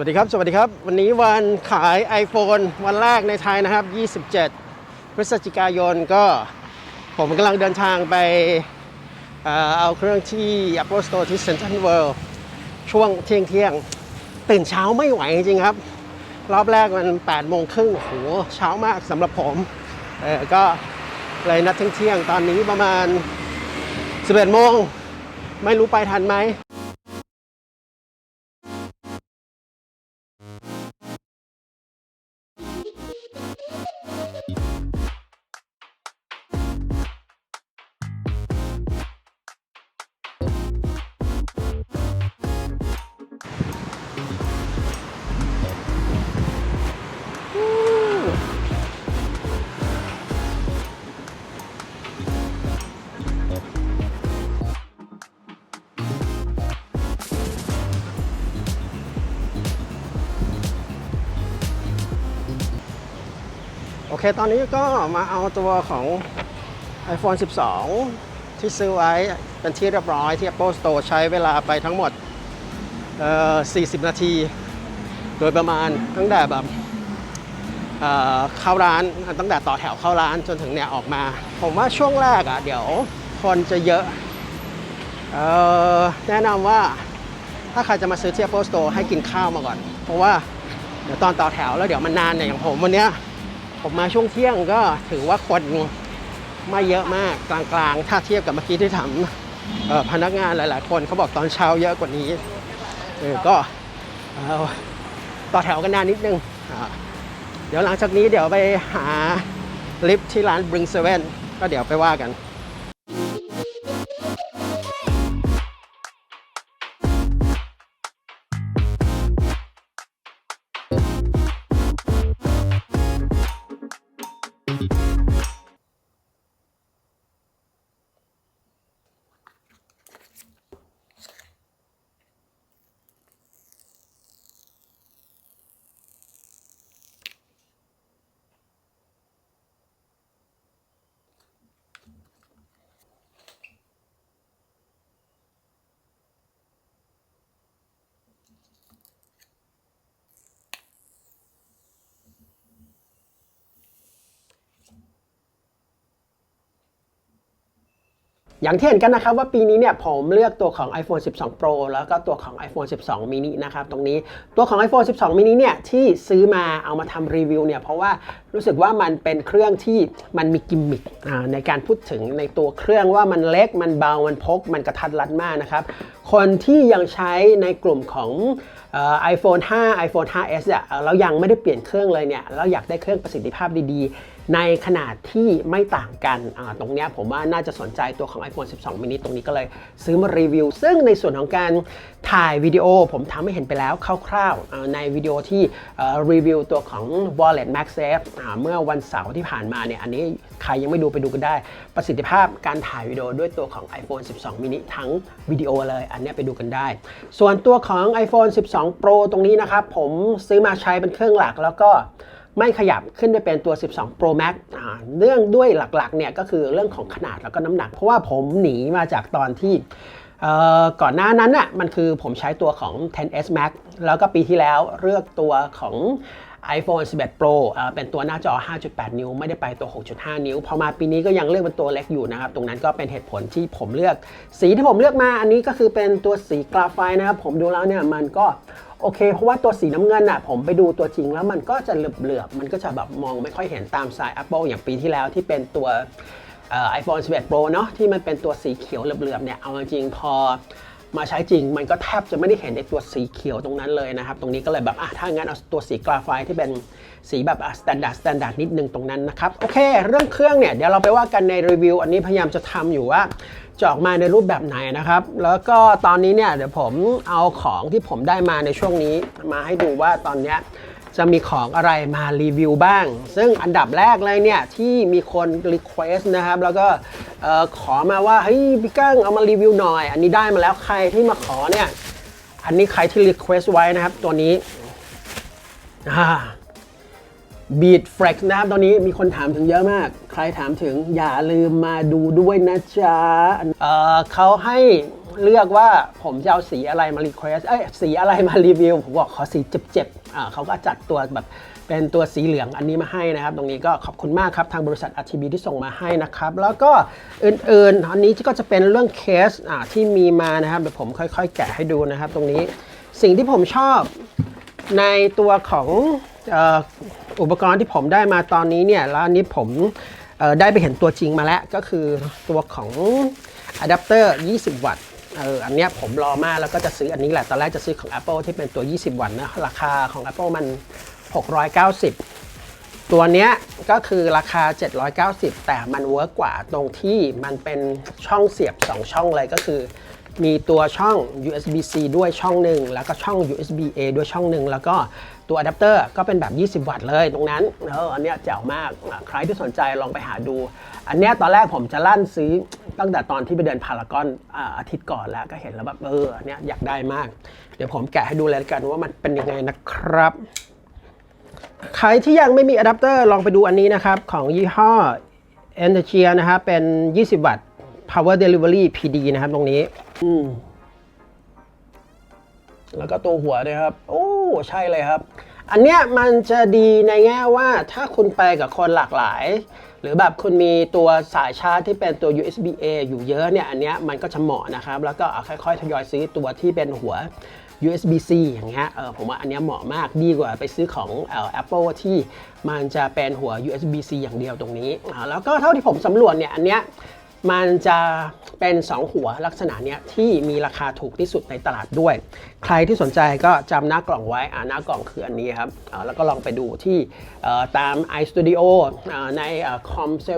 วัสดีครับ สวัสดีครับ วันนี้วันขาย iPhone วันแรกในไทยนะครับ 27 พฤศจิกายนก็ผมกำลังเดินทางไปเอาเครื่องที่ Apple Store ที่ Central World ช่วงเที่ยงเที่ยงตื่นเช้าไม่ไหวจริงครับ รอบแรกมัน8โมงครึ่งโหเช้ามากสำหรับผมเออก็เลยนัดเที่ยงๆตอนนี้ประมาณ 11โมงไม่รู้ไปทันไหม เคตอนนี้ก็มาเอาตัวของ iPhone 12 ที่ซื้อไว้เป็นที่เรียบร้อยที่ Apple Store ใช้เวลาไปทั้งหมดเอ่อ40 นาที โดยประมาณตั้งแต่แบบเอ่อเข้าร้านตั้งแต่ต่อแถวเข้าร้านจนถึงเนี่ยออกมา ผมว่าช่วงแรกอะ่ะเดี๋ยวคนจะเยอะเอ่อแนะนำว่าถ้าใครจะมาซื้อที่ Apple Store ให้กินข้าวมาก่อน เพราะว่าเดี๋ยวตอนต่อแถวแล้วเดี๋ยวมันนานเนี่ยอย่างผมวันเนี้ย ผมมาช่วงเที่ยงก็ถือว่าคนไม่เยอะมากกลางๆ ถ้าเทียบกับเมื่อกี้ที่ถามพนักงานหลาย ๆ คนเขาบอกตอนเช้าเยอะกว่านี้เออก็ต่อแถวกันนานนิดนึง เดี๋ยวหลังจากนี้เดี๋ยวไปหาลิฟที่ร้านบริงเซเว่นก็เดี๋ยวไปว่ากัน อย่างที่เห็นกันนะครับว่าปีนี้เนี่ยผมเลือกตัวของ iPhone 12 Pro แล้วก็ตัวของ iPhone 12 mini นะครับตรงนี้ตัวของ iPhone 12 mini เนี่ยที่ซื้อมาเอามาทำรีวิวเนี่ยเพราะว่ารู้สึกว่ามันเป็นเครื่องที่มันมีกิมมิคในการพูดถึงในตัวเครื่องว่ามันเล็กมันเบามันพก มันกระทัดรัดมากนะครับ คนที่ยังใช้ในกลุ่มของเอ่อ iPhone 5 iPhone 5s อะแล้วยังไม่ได้เปลี่ยนเครื่องเลยเนี่ยแล้วอยากได้เครื่องประสิทธิภาพดีๆ ในขนาดที่ไม่ต่างกัน ตรงนี้ผมว่าน่าจะสนใจตัวของ iPhone 12 mini ตรงนี้ก็เลยซื้อมารีวิว ซึ่งในส่วนของการถ่ายวิดีโอผมทำให้เห็นไปแล้วคร่าวๆ ในวิดีโอที่รีวิวตัวของ Wallet MagSafe เมื่อวันเสาร์ที่ผ่านมาเนี่ยอันนี้ใครยังไม่ดูไปดูกันได้ ประสิทธิภาพการถ่ายวิดีโอด้วยตัวของ iPhone 12 mini ทั้งวิดีโอเลยอันนี้ไปดูกันได้ ส่วนตัวของ iPhone 12 Pro ตรงนี้นะครับ ผมซื้อมาใช้เป็นเครื่องหลักแล้วก็ไม่ขยับขึ้นไปเป็นตัว 12 Pro Max เรื่องด้วยหลักๆเนี่ยก็คือเรื่องของขนาดแล้วก็น้ำหนัก เพราะว่าผมหนีมาจากตอนที่ก่อนหน้านั้นน่ะมันคือผมใช้ตัวของ 10s Max แล้วก็ปีที่แล้วเลือกตัวของ iPhone 11 Pro เป็นตัวหน้าจอ 5.8 นิ้ว ไม่ได้ไปตัว 6.5 นิ้ว พอมาปีนี้ก็ยังเลือกเป็นตัวเล็กอยู่นะครับ ตรงนั้นก็เป็นเหตุผลที่ผมเลือก สีที่ผมเลือกมา อันนี้ก็คือเป็นตัวสีกราไฟต์นะครับ ผมดูแล้วเนี่ยมันก็โอเค เพราะว่าตัวสีน้ำเงินอะผมไปดูตัวจริงแล้วมันก็จะเหลือบๆ มันก็จะแบบมองไม่ค่อยเห็นตามสาย Apple อย่างปีที่แล้วที่เป็นตัวเอ่อ iPhone 11 Pro เนาะที่มันเป็นตัวสีเขียวเหลือบๆเนี่ย เอาจริงพอ มาใช้จริง มันก็แทบจะไม่ได้เห็นในตัวสีเขียวตรงนั้นเลยนะครับ ตรงนี้ก็เลยแบบอะถ้างั้นเอาตัวสีกราไฟที่เป็นสีแบบอ่าสแตนดาร์ดสแตนดาร์ดนิดนึงตรงนั้นนะครับ โอเค เรื่องเครื่องเนี่ย เดี๋ยวเราไปว่ากันในรีวิว อันนี้พยายามจะทำอยู่ว่าจะออกมาในรูปแบบไหนนะครับ แล้วก็ตอนนี้เนี่ยเดี๋ยวผมเอาของที่ผมได้มาในช่วงนี้มาให้ดูว่าตอนเนี้ย จะมีของอะไรมารีวิวบ้าง ซึ่งอันดับแรกเลยเนี่ย ที่มีคนรีเควสนะครับ แล้วก็ขอมาว่า เฮ้ย พี่กั้งเอามารีวิวหน่อย อันนี้ได้มาแล้วใครที่มาขอเนี่ย อันนี้ใครที่รีเควสไว้นะครับ ตัวนี้อ่า Beat Flex นะครับ ตอนนี้มีคนถามถึงเยอะมาก ใครถามถึงอย่าลืมมาดูด้วยนะจ๊ะเเขาให้ เลือกว่าผมจะเอาสีอะไรมารีเควสเอ้ยสีอะไรมารีวิว ผมบอกขอสีเจ็บๆอ่าเขาก็จัดตัวแบบเป็นตัวสีเหลืองอันนี้มาให้นะครับ ตรงนี้ก็ขอบคุณมากครับ ทางบริษัท RTB ที่ส่งมาให้นะครับ แล้วก็อื่นๆ อันนี้ก็จะเป็นเรื่องเคสอ่าที่มีมานะครับเดี๋ยวผมค่อยๆ แกะให้ดูนะครับ ตรงนี้สิ่งที่ผมชอบในตัวของอ,อุปกรณ์ที่ผมได้มาตอนนี้เนี่ยแล้วอันนี้ผมได้ไปเห็นตัวจริงมาแล้ว ก็คือตัวของอะแดปเตอร์ 20 วัตต์ เอออันเนี้ยผมรอมากแล้วก็จะซื้ออันนี้แหละ ตอนแรกจะซื้อของ Apple ที่เป็นตัว 20 วัตต์นะราคาของ Apple มัน 690 ตัวเนี้ยก็คือราคา 790 แต่มันเวิร์กกว่าตรงที่มันเป็นช่องเสียบ 2 ช่องเลยก็คือ มีตัวช่อง USB-C ด้วยช่องหนึ่งแล้วก็ช่อง USB-A ด้วยช่องหนึ่งแล้วก็ตัวอะแดปเตอร์ก็เป็นแบบ 20 วัตต์เลยตรงนั้นเอออันเนี้ยแจ๋วมาก ใครที่สนใจลองไปหาดู อันเนี้ยตอนแรกผมจะลั่นซื้อ ตั้งแต่ตอนที่ไปเดินพารากอนอาทิตย์ก่อนแล้วก็เห็นแล้วแบบเออเนี้ยอยากได้มาก เดี๋ยวผมแกะให้ดูเลยละกันว่ามันเป็นยังไงนะครับ ใครที่ยังไม่มีอะแดปเตอร์ลองไปดูอันนี้นะครับ ของยี่ห้อ e n e r g i a นะครับเป็น 20 วัตต์ power delivery PD นะครับตรงนี้ อืมแล้วก็ตัวหัวด้วยครับ โอ้ ใช่เลยครับ อันเนี้ยมันจะดีในแง่ว่าถ้าคุณไปกับคนหลากหลาย หรือแบบคุณมีตัวสายชาร์จที่เป็นตัว USB-A อยู่เยอะเนี่ยอันเนี้ยมันก็จะเหมาะนะครับ แล้วก็ค่อยๆทยอยซื้อตัวที่เป็นหัว USB-C อย่างเงี้ยเออผมว่าอันเนี้ยเหมาะมากดีกว่าไปซื้อของเอ่อ Apple ที่มันจะเป็นหัว USB-C อย่างเดียวตรงนี้ แล้วก็เท่าที่ผมสำรวจเนี่ยอันเนี้ย มันจะเป็น 2 หัวลักษณะเนี้ยที่มีราคาถูกที่สุดในตลาดด้วย ใครที่สนใจก็จำหน้ากล่องไว้อ่าหน้ากล่องคืออันนี้ครับอ่าแล้วก็ลองไปดูที่ตาม iStudio อ่าในอ่า Com7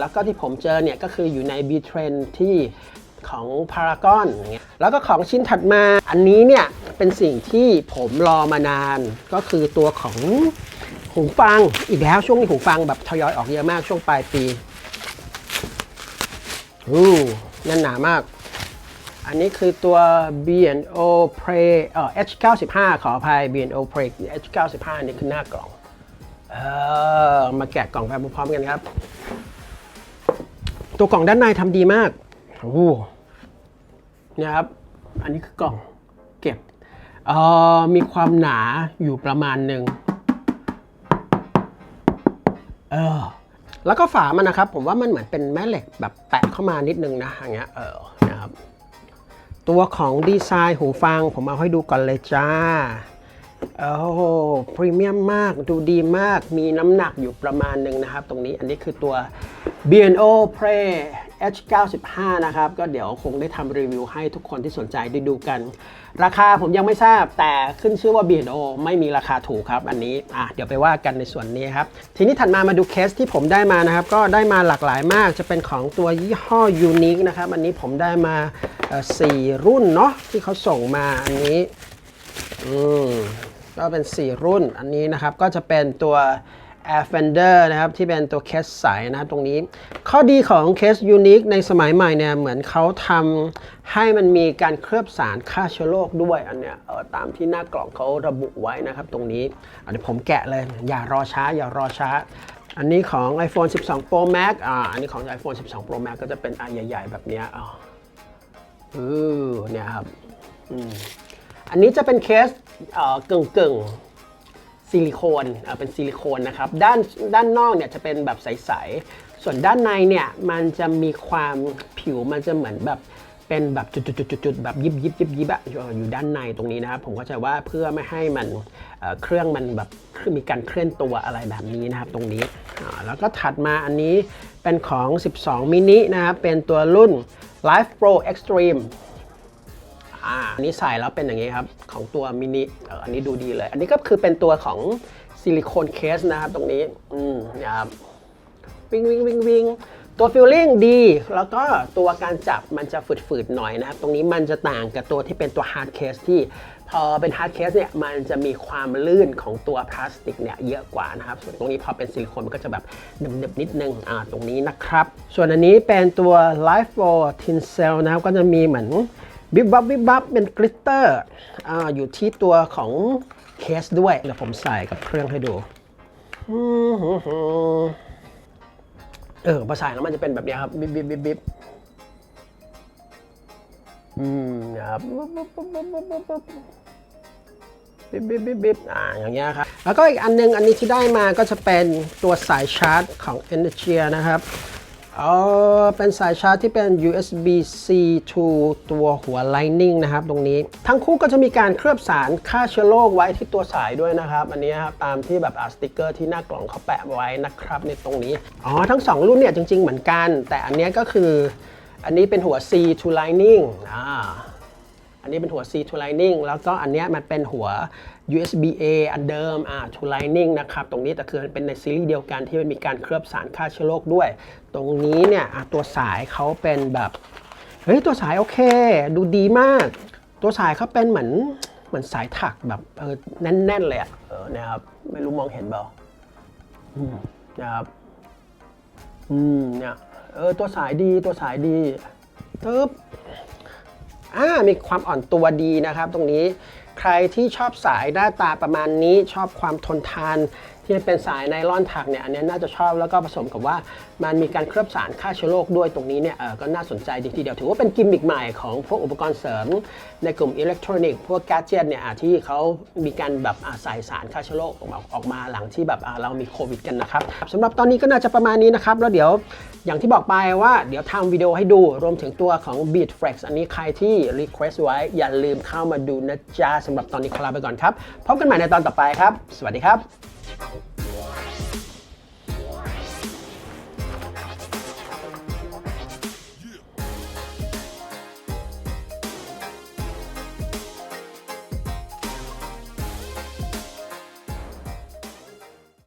แล้วก็ที่ผมเจอเนี่ยก็คืออยู่ใน B Trend ที่ของ Paragon อย่างเงี้ยแล้วก็ของชิ้นถัดมาอันนี้เนี่ยเป็นสิ่งที่ผมรอมานานก็คือตัวของหูฟังอีกแล้วช่วงนี้หูฟังแบบทยอยออกเยอะมากช่วงปลายปี อู้แน่นหนามาก อันนี้คือตัว B&O Prey เอ่อ H95 ขออภัย B&O Prey H95 นี่คือหน้ากล่อง เออ มาแกะกล่องไปพร้อมๆกันครับ ตัวกล่องด้านในทำดีมากโอ้เนี่ยครับ อันนี้คือกล่องเก็บ เอ่อ มีความหนาอยู่ประมาณหนึ่งเออ แล้วก็ฝามันนะครับ ผมว่ามันเหมือนเป็นแม่เหล็กแบบแปะเข้ามานิดนึงนะอย่างเงี้ยเออนะครับตัวของดีไซน์หูฟัง ผมเอาให้ดูก่อนเลยจ้าโอ้โหพรีเมียมมากดูดีมากมีน้ำหนักอยู่ประมาณหนึ่งนะครับ ตรงนี้อันนี้คือตัว B&O Prey H95 นะครับ ก็เดี๋ยวคงได้ทำรีวิวให้ทุกคนที่สนใจได้ดูกัน ราคาผมยังไม่ทราบแต่ขึ้นชื่อว่า B&O ไม่มีราคาถูกครับอันนี้อะเดี๋ยวไปว่ากันในส่วนนี้ครับ ทีนี้ถัดมามาดูเคสที่ผมได้มานะครับ ก็ได้มาหลากหลายมากจะเป็นของตัวยี่ห้อ Unique นะครับ อันนี้ผมได้มาสี่รุ่นเนาะที่เขาส่งมาอันนี้อืมก็เป็น 4 รุ่นอันนี้นะครับก็จะเป็นตัว Air Fender นะครับ ที่เป็นตัวเคสใสนะตรงนี้ ข้อดีของเคส Unique ในสมัยใหม่เนี่ย เหมือนเขาทำให้มันมีการเคลือบสารฆ่าเชื้อโรคด้วยอันเนี้ยเออตามที่หน้ากล่องเขาระบุไว้นะครับตรงนี้อันนี้ผมแกะเลย อย่ารอช้า อย่ารอช้า อันนี้ของ iPhone 12 Pro Max อ่าอันนี้ของ iPhone 12 Pro Max ก็จะเป็นอันใหญ่ ๆ แบบเนี้ยอ๋ออือเนี่ยครับอืมอันนี้จะเป็นเคสเอ่อกึ่งกึ่งๆ ซิลิโคนเอ่อเป็นซิลิโคนนะครับด้านด้านนอกเนี่ยจะเป็นแบบใสๆ ส่วนด้านในเนี่ยมันจะมีความผิวมันจะเหมือนแบบเป็นแบบจุดๆๆๆแบบยิบยิบยิบยิบอะอยู่ด้านในตรงนี้นะครับ ผมก็จะว่าเพื่อไม่ให้มันเครื่องมันแบบมีการเคลื่อนตัวอะไรแบบนี้นะครับตรงนี้อ่าแล้วก็ถัดมาอันนี้เป็นของ 12 มินินะครับเป็นตัวรุ่น Life Pro Extreme อ่าอันนี้ใส่แล้วเป็นอย่างนี้ครับ ของตัวมินิเอออันนี้ดูดีเลย อันนี้ก็คือเป็นตัวของซิลิโคนเคสนะครับตรงนี้อืมนี่ยครับวิ่งวิ่งวิ่งวิ่งตัวฟิลลิ่งดี แล้วก็ตัวการจับมันจะฝืดๆหน่อยนะครับ ตรงนี้มันจะต่างกับตัวที่เป็นตัวฮาร์ดเคสที่พอเป็นฮาร์ดเคสเนี่ยมันจะมีความลื่นของตัวพลาสติกเนี่ยเยอะกว่านะครับ ส่วนตรงนี้พอเป็นซิลิโคนมันก็จะแบบหนึบๆนิดนึงอ่าตรงนี้นะครับ ส่วนอันนี้เป็นตัว Life Pro Tin Cell นะครับก็จะมีเหมือน บิบบับบิบบับเป็นกลิตเตอร์อ่าอยู่ที่ตัวของเคสด้วยเดี๋ยวผมใส่กับเครื่องให้ดูเออพอใส่แล้วมันจะเป็นแบบนี้ครับบิบบิบบิบบิบอืมครับบิบบิบบิบบิบอ่าอย่างเงี้ยครับ แล้วก็อีกอันนึงอันนี้ที่ได้มาก็จะเป็นตัวสายชาร์จของ Energy นะครับ เออเป็นสายชาร์จที่เป็น USB-C to ตัวหัว Lightning นะครับ ตรงนี้ ทั้งคู่ก็จะมีการเคลือบสารฆ่าเชื้อโรคไว้ที่ตัวสายด้วยนะครับ อันนี้ครับตามที่แบบอ่าสติกเกอร์ที่หน้ากล่องเขาแปะไว้นะครับในตรงนี้ อ๋อ ทั้ง 2 รุ่นเนี่ยจริง ๆ เหมือนกัน แต่อันนี้ก็คือ อันนี้เป็นหัว C to Lightning อ่า อันนี้เป็นหัว C to Lightning แล้วก็อันเนี้ยมันเป็นหัว USB A อันเดิมอ่า to Lightning นะครับ ตรงนี้แต่คือมันเป็นในซีรีส์เดียวกันที่มันมีการเคลือบสารฆ่าเชื้อโรคด้วย ตรงนี้เนี่ยตัวสายเขาเป็นแบบ เฮ้ย ตัวสายโอเค ดูดีมาก ตัวสายเขาเป็นเหมือนเหมือนสายถักแบบเออแน่น ๆ เลยอะเออนะครับไม่รู้มองเห็นเปล่านะครับอืมเนี่ยเออตัวสายดีตัวสายดีตึ๊บ อ่ามีความอ่อนตัวดีนะครับ ตรงนี้ใครที่ชอบสายหน้าตาประมาณนี้ชอบความทนทาน ที่เป็นสายไนลอนถักเนี่ยอันนี้น่าจะชอบแล้วก็ผสมกับว่ามันมีการเคลือบสารฆ่าเชื้อโรคด้วยตรงนี้เนี่ยเออก็น่าสนใจดีทีเดียวถือว่าเป็นกิมมิคใหม่ของพวกอุปกรณ์เสริม ในกลุ่มอิเล็กทรอนิกส์พวกแกจิตเนี่ยที่เขามีการแบบใส่สารฆ่าเชื้อโรคออกมาออกมาหลังที่แบบเรามีโควิดกันนะครับสำหรับตอนนี้ก็น่าจะประมาณนี้นะครับแล้วเดี๋ยวอย่างที่บอกไปว่าเดี๋ยวทำวิดีโอให้ดูรวมถึงตัวของ Beat Flex อันนี้ใครที่ Request ไว้อย่าลืมเข้ามาดูนะจ๊ะสำหรับตอนนี้คลาไปก่อนครับพบกันใหม่ในตอนต่อไปครับ สวัสดีครับ out.